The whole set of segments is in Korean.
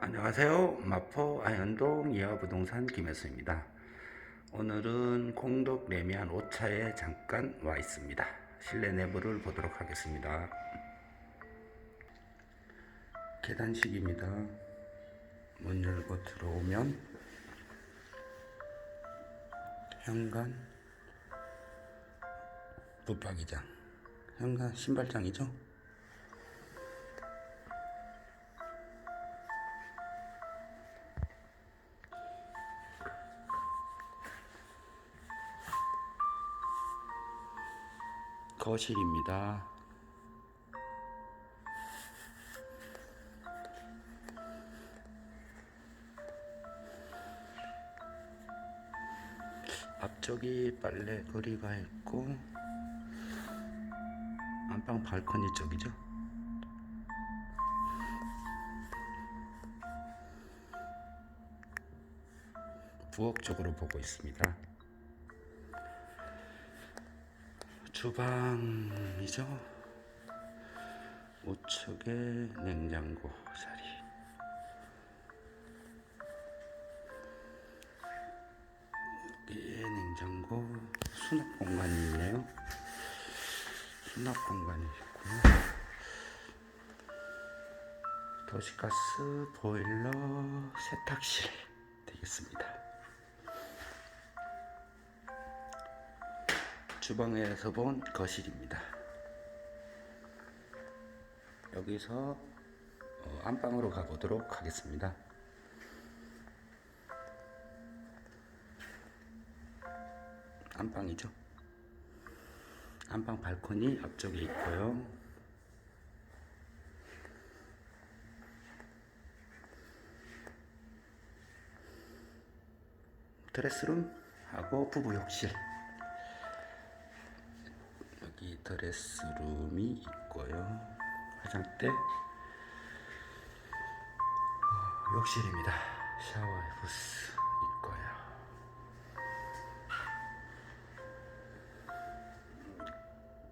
안녕하세요. 마포 아현동 예화부동산 김혜수입니다. 오늘은 공덕 레미안 5차에 잠깐 와 있습니다. 실내 내부를 보도록 하겠습니다. 계단식입니다. 문 열고 들어오면 현관 붙박이장 현관 신발장이죠? 거실입니다. 앞쪽이 빨래 거리가 있고 안방 발코니 쪽이죠. 부엌 쪽으로 보고 있습니다. 주방이죠. 우측에 냉장고 자리. 여기에 냉장고 수납 공간이 있네요. 수납 공간이 있고요. 도시가스 보일러 세탁실 되겠습니다. 주방에서 본 거실입니다. 여기서 어, 안방으로 가보도록 하겠습니다. 안방이죠. 안방 발코니 앞쪽에 있고요. 드레스룸 하고 부부 욕실. 여기 드레스룸이 있고요. 화장대, 어, 욕실입니다. 샤워 부스 있고요.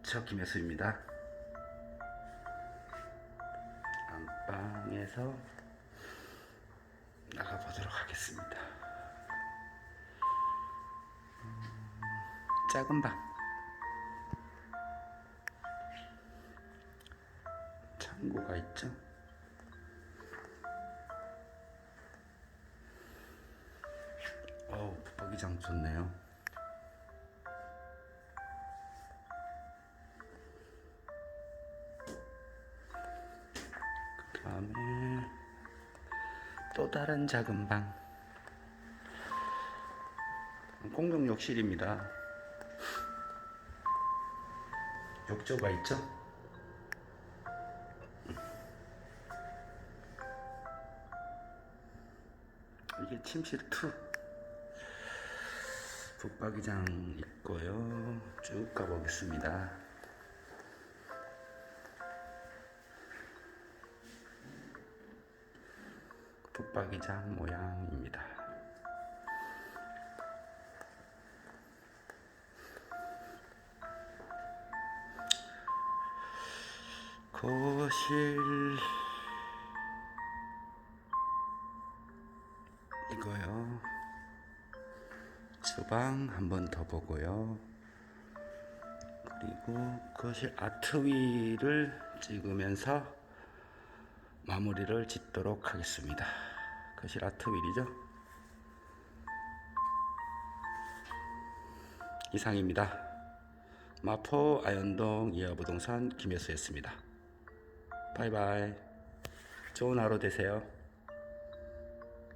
저 김혜수입니다. 안방에서 나가보도록 하겠습니다. 음, 작은 방. 창고가 있죠. 어우, 붙박이장 좋네요. 그 다음에 또 다른 작은 방. 공용 욕실입니다. 욕조가 있죠? 이게 침실 2 붙박이장 있고요. 쭉 가보겠습니다. 붙박이장 모양입니다. 거실 이거요. 주방 한 번 더 보고요. 그리고 거실 아트 위를 찍으면서 마무리를 짓도록 하겠습니다. 거실 아트 윌이죠. 이상입니다. 마포 아현동 이하부동산 김혜수였습니다. 바이바이. 좋은 하루 되세요.